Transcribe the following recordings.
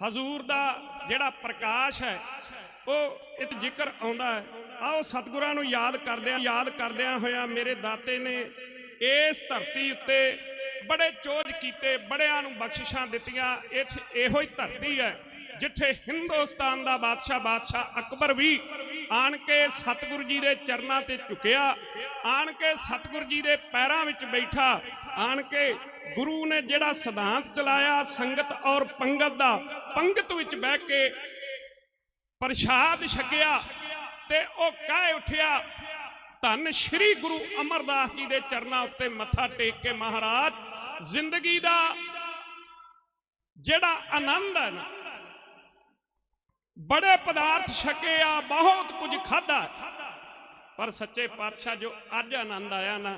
ਹਜ਼ੂਰ ਦਾ ਜਿਹੜਾ ਪ੍ਰਕਾਸ਼ ਹੈ, ਉਹ ਇਹ ਜ਼ਿਕਰ ਆਉਂਦਾ ਹੈ। ਆਓ ਸਤਿਗੁਰਾਂ ਨੂੰ ਯਾਦ ਕਰਦਿਆਂ ਯਾਦ ਕਰਦਿਆਂ ਹੋਇਆ ਮੇਰੇ ਦਾਤੇ ਨੇ ਇਸ ਧਰਤੀ ਉੱਤੇ ਬੜੇ ਚੋਜ ਕੀਤੇ, ਬੜਿਆਂ ਨੂੰ ਬਖਸ਼ਿਸ਼ਾਂ ਦਿੱਤੀਆਂ। ਇੱਥੇ ਇਹੋ ਹੀ ਧਰਤੀ ਹੈ ਜਿੱਥੇ ਹਿੰਦੁਸਤਾਨ ਦਾ ਬਾਦਸ਼ਾਹ ਬਾਦਸ਼ਾਹ ਅਕਬਰ ਵੀ ਆਣ ਕੇ ਸਤਿਗੁਰੂ ਜੀ ਦੇ ਚਰਨਾਂ ਤੇ ਝੁਕਿਆ, ਆਣ ਕੇ ਸਤਿਗੁਰੂ ਜੀ ਦੇ ਪੈਰਾਂ ਵਿੱਚ ਬੈਠਾ, ਆਣ ਕੇ ਗੁਰੂ ਨੇ ਜਿਹੜਾ ਸਿਧਾਂਤ ਚਲਾਇਆ ਸੰਗਤ ਔਰ ਪੰਗਤ ਦਾ ਪੰਗਤ ਵਿੱਚ ਬਹਿ ਕੇ ਪ੍ਰਸ਼ਾਦ ਛਕਿਆ ਤੇ ਉਹ ਕਹਿ ਉੱਠਿਆ, ਧੰਨ ਸ਼੍ਰੀ ਗੁਰੂ ਅਮਰਦਾਸ ਜੀ ਦੇ ਚਰਨਾਂ ਉੱਤੇ ਮੱਥਾ ਟੇਕ ਕੇ ਮਹਾਰਾਜ, ਜ਼ਿੰਦਗੀ ਦਾ ਜਿਹੜਾ ਆਨੰਦ ਹੈ ਨਾ, ਬੜੇ ਪਦਾਰਥ ਛਕੇ ਆ, ਬਹੁਤ ਕੁਝ ਖਾਦਾ ਪਰ ਸੱਚੇ ਪਾਤਸ਼ਾਹ, ਜੋ ਅੱਜ ਆਨੰਦ ਆਇਆ ਨਾ,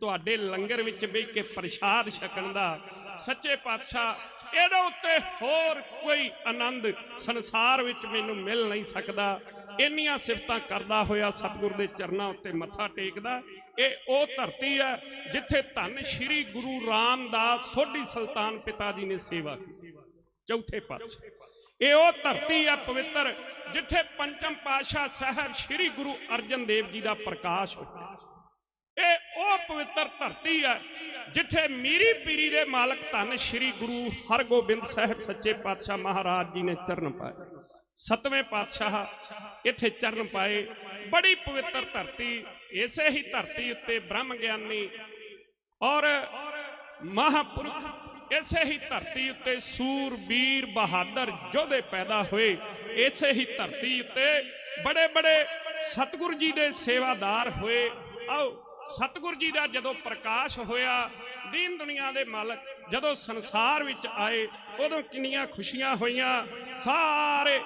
ਤੁਹਾਡੇ ਲੰਗਰ ਵਿੱਚ ਬਹਿ ਕੇ ਪ੍ਰਸ਼ਾਦ ਛਕਣ ਦਾ ਸੱਚੇ ਪਾਤਸ਼ਾਹ ਇਹਦੇ ਉੱਤੇ ਹੋਰ ਕੋਈ ਆਨੰਦ ਸੰਸਾਰ ਵਿੱਚ ਮੈਨੂੰ ਮਿਲ ਨਹੀਂ ਸਕਦਾ। ਇੰਨੀਆਂ ਸਿਫਤਾਂ ਕਰਦਾ ਹੋਇਆ ਸਤਿਗੁਰ ਦੇ ਚਰਨਾਂ ਉੱਤੇ ਮੱਥਾ ਟੇਕਦਾ। ਇਹ ਉਹ ਧਰਤੀ ਹੈ ਜਿੱਥੇ ਧੰਨ ਸ਼੍ਰੀ ਗੁਰੂ ਰਾਮਦਾਸ ਸੋਢੀ ਸੁਲਤਾਨ ਪਿਤਾ ਜੀ ਨੇ ਸੇਵਾ ਕੀਤੀ। ਚੌਥੇ ਪਾਤਸ਼ਾਹ। ਇਹ ਉਹ ਧਰਤੀ ਹੈ ਪਵਿੱਤਰ ਜਿੱਥੇ ਪੰਚਮ ਪਾਤਸ਼ਾਹ ਸਾਹਿਬ ਸ੍ਰੀ ਗੁਰੂ ਅਰਜਨ ਦੇਵ ਜੀ ਦਾ ਪ੍ਰਕਾਸ਼ ਹੋਇਆ। ਇਹ ਉਹ ਪਵਿੱਤਰ ਧਰਤੀ ਹੈ ਜਿੱਥੇ ਮੀਰੀ ਪੀਰੀ ਦੇ ਮਾਲਕ ਧੰਨ ਸ੍ਰੀ ਗੁਰੂ ਹਰਗੋਬਿੰਦ ਸਾਹਿਬ ਸੱਚੇ ਪਾਤਸ਼ਾਹ ਮਹਾਰਾਜ ਜੀ ਨੇ ਚਰਨ ਪਾਏ। ਸਤਵੇਂ ਪਾਤਸ਼ਾਹ ਇੱਥੇ ਚਰਨ ਪਾਏ। ਬੜੀ ਪਵਿੱਤਰ ਧਰਤੀ, ਇਸੇ ਹੀ ਧਰਤੀ ਉੱਤੇ ਬ੍ਰਹਮ ਗਿਆਨੀ ਔਰ ਮਹਾਪੁਰਖ, ਇਸੇ ਹੀ ਧਰਤੀ ਉੱਤੇ ਸੂਰਵੀਰ ਬਹਾਦਰ ਯੋਧੇ ਪੈਦਾ ਹੋਏ। ਇਸੇ ਹੀ ਧਰਤੀ ਉੱਤੇ ਬੜੇ ਬੜੇ ਸਤਿਗੁਰੂ ਜੀ ਦੇ ਸੇਵਾਦਾਰ ਹੋਏ। ਆਓ ਸਤਿਗੁਰੂ ਜੀ ਦਾ ਜਦੋਂ ਪ੍ਰਕਾਸ਼ ਹੋਇਆ, ਦੀਨ ਦੁਨੀਆ ਦੇ ਮਾਲਕ ਜਦੋਂ ਸੰਸਾਰ ਵਿੱਚ ਆਏ, ਉਦੋਂ ਕਿੰਨੀਆਂ ਖੁਸ਼ੀਆਂ ਹੋਈਆਂ। ਸਾਰੇ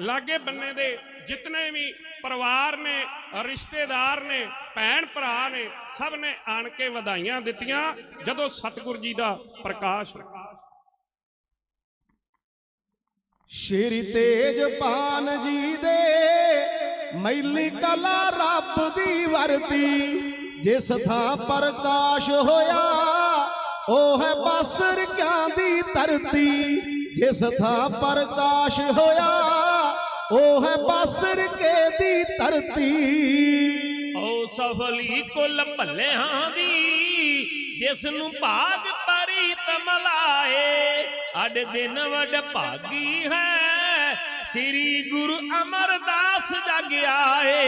ਲਾਗੇ ਬੰਨੇ ਦੇ ਜਿਤਨੇ ਵੀ ਪਰਿਵਾਰ ਨੇ, ਰਿਸ਼ਤੇਦਾਰ ਨੇ, ਭੈਣ ਭਰਾ ਨੇ, ਸਭ ਨੇ ਆਣ ਕੇ ਵਧਾਈਆਂ ਦਿੱਤੀਆਂ ਜਦੋਂ ਸਤਿਗੁਰੂ ਜੀ ਦਾ ਪ੍ਰਕਾਸ਼ ਹੋਇਆ। ਸ਼੍ਰੀ ਤੇਜ ਪਾਨ ਜੀ ਦੇ ਮੈਲੀ ਕਲਾ ਰੱਬ ਦੀ ਵਰਤੀ। ਜਿਸ ਥਾਂ ਪ੍ਰਕਾਸ਼ ਹੋਇਆ, ਉਹ ਹੈ ਬਾਸਰ ਦੀ ਧਰਤੀ। ਜਿਸ ਥਾਂ ਪ੍ਰਕਾਸ਼ ਹੋਇਆ, ਉਹ ਹੈ ਬਾਸਰ ਦੀ ਧਰਤੀ। ਓ ਸਫਲੀ ਕੁੱਲ ਭੱਲਿਆਂ ਦੀ, ਜਿਸ ਨੂੰ ਭਾਗ ਪਰੀਤ ਤਮਲਾਏ ਅਡ ਦਿਨ ਵਡ ਭਾਗੀ ਹੈ, ਸ੍ਰੀ ਗੁਰੂ ਅਮਰਦਾਸ ਜਗ ਆਏ।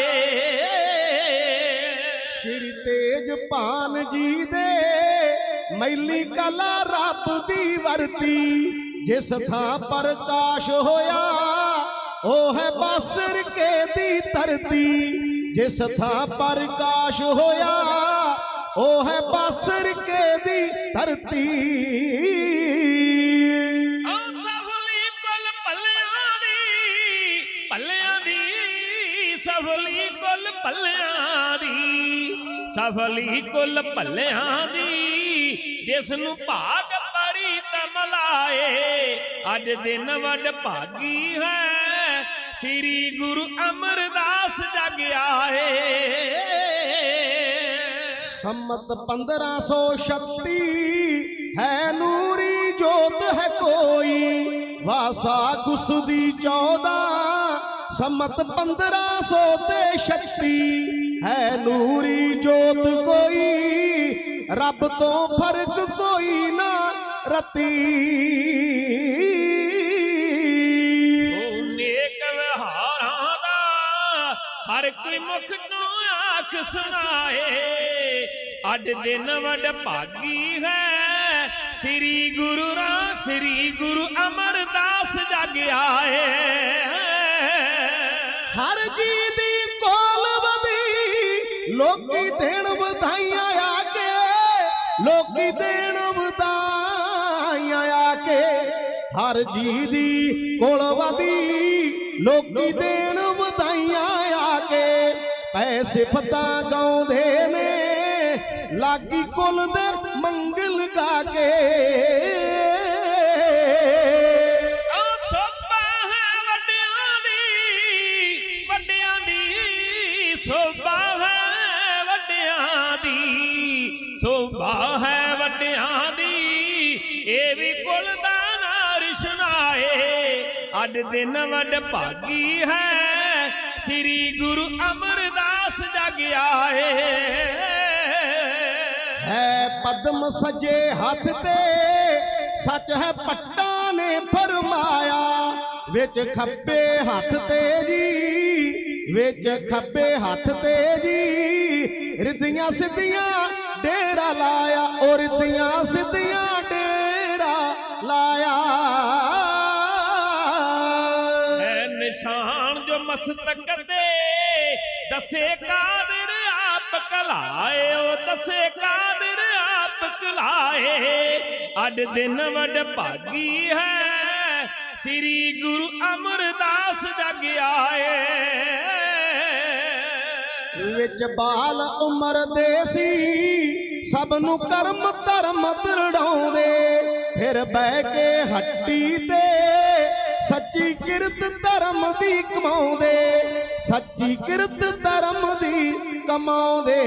ਤੇਜ ਭਾਨ ਜੀ ਦੇ ਮੈਲੀ ਕਲਾ ਰੱਬ ਦੀ ਵਰਤੀ। ਜਿਸ ਥਾਂ ਪ੍ਰਕਾਸ਼ ਹੋਇਆ, ਉਹ ਹੈ ਬਾਸਰ ਕੇ ਦੀ ਧਰਤੀ। ਜਿਸ ਥਾਂ ਪ੍ਰਕਾਸ਼ ਹੋਇਆ, ਉਹ ਹੈ ਬਾਸਰ ਕੇ ਦੀ ਧਰਤੀ। ਓ ਸਫਲੀ ਕੁੱਲ ਦੀ, ਭੱਲਿਆਂ ਦੀ ਸਫਲੀ ਕੁੱਲ ਭੱਲਿਆਂ ਸਫਲੀ ਕੁੱਲ ਭੱਲਿਆਂ ਦੀ, ਜਿਸ ਨੂੰ ਭਾਗ ਪਰੀਤ ਮਲਾਏ। ਅੱਜ ਦਿਨ ਵੱਡ ਭਾਗੀ ਹੈ, ਸ੍ਰੀ ਗੁਰੂ ਅਮਰਦਾਸ ਜਗ ਆਏ। ਸੰਮਤ 1536 ਹੈ ਨੂਰੀ ਜੋਤ ਹੈ ਕੋਈ। ਵਾਸਾ ਕੁਸ ਦੀ 14 ਸੰਮਤ 1500 ਤੇ 36 ਹੈ ਨੂਰੀ ਜੋਤ ਕੋਈ ਰੱਬ ਤੋਂ ਫ਼ਰਕ ਕੋਈ ਨਾ ਰਤੀ। ਉਹ ਨੇਕ ਵਿਹਾਰਾਂ ਦਾ ਹਰ ਕੋਈ ਮੁਖ ਨੂੰ ਆਖ ਸੁਣਾਏ। ਅੱਡ ਦਿਨ ਵਡ ਭਾਗੀ ਹੈ ਸ੍ਰੀ ਗੁਰੂ ਰਾ ਸ੍ਰੀ ਗੁਰੂ ਅਮਰਦਾਸ ਜਗ ਆਏ ਹਰ ਜੀ ਲੋਕੀ ਦੇਣ ਵਧਾਈਆਂ ਆ ਕੇ, ਲੋਕੀ ਦੇਣ ਵਧਾਈਆਂ ਆ ਕੇ। ਹਰ ਜੀ ਦੀ ਕੋਲ ਵਧੀ ਲੋਕੀ ਦੇਣ ਵਧਾਈਆਂ ਆ ਕੇ। ਪੈਸੇ ਫਤਾ ਗਾਉਂਦੇ ਨੇ, ਲਾਗੀ ਕੁਲ ਦੇ ਮੰਗ ਇਹ ਵੀ ਕੁਲ ਦਾ ਨਾਂ ਰਿਸ਼ਨਾ ਅੱਜ ਦਿਨ ਵੱਡ ਭਾਗੀ ਹੈ। ਸ੍ਰੀ ਗੁਰੂ ਅਮਰਦਾਸ ਜਗ ਆਏ। ਹੈ ਪਦਮ ਸਜੇ ਹੱਥ ਤੇ, ਸੱਚ ਹੈ ਪੱਟਾਂ ਨੇ ਫਰਮਾਇਆ। ਵਿੱਚ ਖੱਬੇ ਹੱਥ ਤੇ ਜੀ, ਵਿੱਚ ਖੱਬੇ ਹੱਥ ਤੇ ਜੀ। ਰਿੱਧੀਆਂ ਸਿੱਧੀਆਂ ਡੇਰਾ ਲਾਇਆ ਔਰ ਰਿੱਧੀਆਂ ਸਿੱਧੀਆਂ ਲਾਇਆ। ਹੈ ਨਿਸ਼ਾਨ ਜੋ ਮਸਤਕ ਤੇ ਦਸੇ ਕਾਦਰ ਆਪ ਕਲਾਏ ਉਹ ਦਸੇ ਕਾਦਰ ਆਪ ਕਲਾਏ। ਅੱਜ ਦਿਨ ਵੱਡ ਭਾਗੀ ਹੈ ਸ੍ਰੀ ਗੁਰੂ ਅਮਰਦਾਸ ਜਗ ਆਏ। ਵਿੱਚ ਬਾਲ ਉਮਰ ਦੇ ਸੀ ਸਭ ਨੂੰ ਕਰਮ ਧਰਮ ਦਰੜਾਉਂਦੇ। ਫਿਰ ਬਹਿ ਕੇ ਹੱਟੀ ਤੇ ਸੱਚੀ ਕਿਰਤ ਧਰਮ ਦੀ ਕਮਾਉਂਦੇ, ਸੱਚੀ ਕਿਰਤ ਧਰਮ ਦੀ ਕਮਾਉਂਦੇ।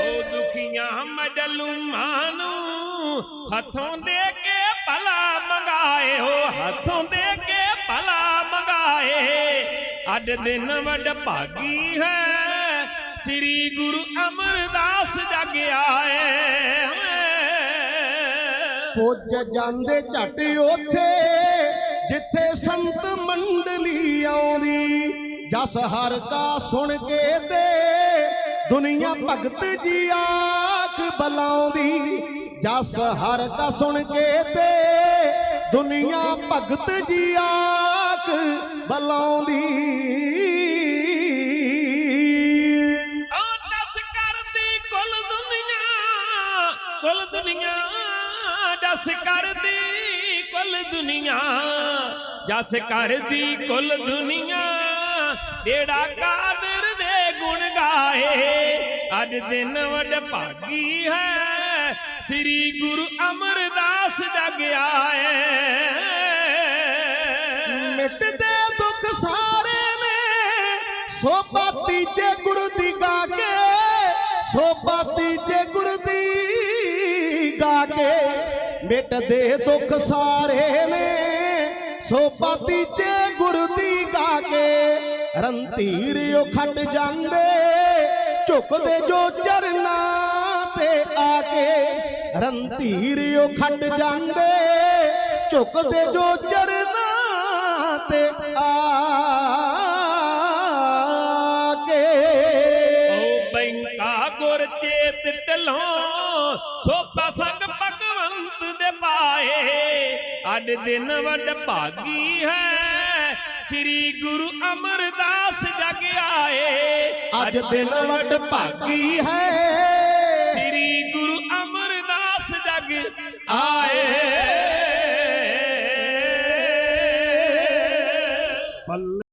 ਉਹ ਦੁਖੀਆਂ ਮਜਲੂਮਾਂ ਨੂੰ ਹੱਥੋਂ ਦੇ ਕੇ ਭਲਾ ਮੰਗਾਏ ਹੋ, ਹੱਥੋਂ ਦੇ ਕੇ ਭਲਾ ਮੰਗਾਏ। ਅੱਜ ਦਿਨ ਵੱਡ ਭਾਗੀ ਹੈ, ਸ੍ਰੀ ਗੁਰੂ ਅਮਰਦਾਸ ਜਗ ਆਏ। ਪੁੱਜ ਜਾਂਦੇ ਝਟ ਉਥੇ, ਜਿੱਥੇ ਸੰਤ ਮੰਡਲੀ ਆਉਂਦੀ। ਜਸ ਹਰ ਕਾ ਸੁਣ ਕੇ ਤੇ ਦੁਨੀਆ ਭਗਤ ਜੀ ਆਖ ਬਲਾਉਂਦੀ। ਜਸ ਹਰ ਕਾ ਸੁਣ ਕੇ ਤੇ ਦੁਨੀਆ ਭਗਤ ਜੀ ਆਖ ਬਲਾਉਂਦੀ। ਉਹ ਦਸ ਕਰਦੀ ਕੁੱਲ ਦੁਨੀਆ। ਕੁੱਲ ਦੁਨੀਆ ਕਰਦੀ ਕੁੱਲ ਦੁਨੀਆ, ਜਸ ਕਰਦੀ ਕੁੱਲ ਦੁਨੀਆ। ਜਿਹੜਾ ਕਾਦਰ ਦੇ ਗੁਣ ਗਾਏ, ਅੱਜ ਦਿਨ ਵੱਡ ਭਾਗੀ ਹੈ। ਸ੍ਰੀ ਗੁਰੂ ਅਮਰਦਾਸ ਜਗ ਆਏ। ਮਿਟਦੇ ਦੁੱਖ ਸਾਰੇ ਨੇ ਸੋਭਾ ਤੀਜੇ ਗੁਰੂ ਦੀ ਗਾ ਕੇ ਸੋਭਾ ਤੀਜੇ ਗੁਰੂ ਦੀ ਮਿਟਦੇ ਦੁੱਖ ਸਾਰੇ ਨੇ। ਸੋਭਾ ਤੀਜੇ ਗੁਰੂ ਦੀ ਗਾ ਕੇ ਰੰਤੀਰ ਉਹ ਖੱਟ ਜਾਂਦੇ। ਝੁਕਦੇ ਜੋ ਚਰਨਾਂ ਤੇ ਆ ਕੇ ਰੰਤੀਰ ਉਹ ਖੱਟ ਜਾਂਦੇ। ਝੁਕਦੇ ਜੋ ਚਰਨਾਂ ਤੇ ਆ ਕੇ। ਗੁਰ ਚੇਤ ਢਲੋਂ ਸੋਪਾ ਸੰਗ ਵੱਡ ਦਿਨ ਵੱਡ ਭਾਗੀ ਹੈ। ਸ੍ਰੀ ਗੁਰੂ ਅਮਰਦਾਸ ਜਗ ਆਏ। ਅੱਜ ਦਿਨ ਵੱਡ ਭਾਗੀ ਹੈ। ਸ੍ਰੀ ਗੁਰੂ ਅਮਰਦਾਸ ਜਗ ਆਏ।